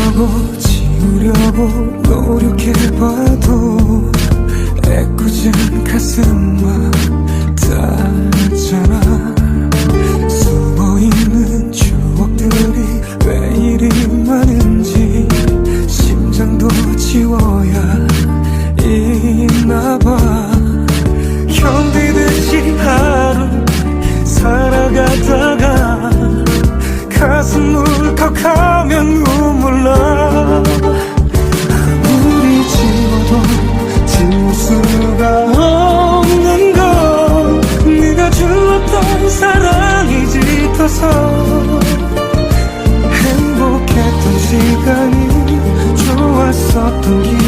지우려고 지우려고 노력해봐도 애꿎은 가슴만 닿잖아. 숨어있는 추억들이 왜 이리 많은지 심장도 지워야 척하면 눈물 나 아무리 지워도 지울 수가 없는 건 네가 주었던 사랑이 짙어서 행복했던 시간이 좋았었던 기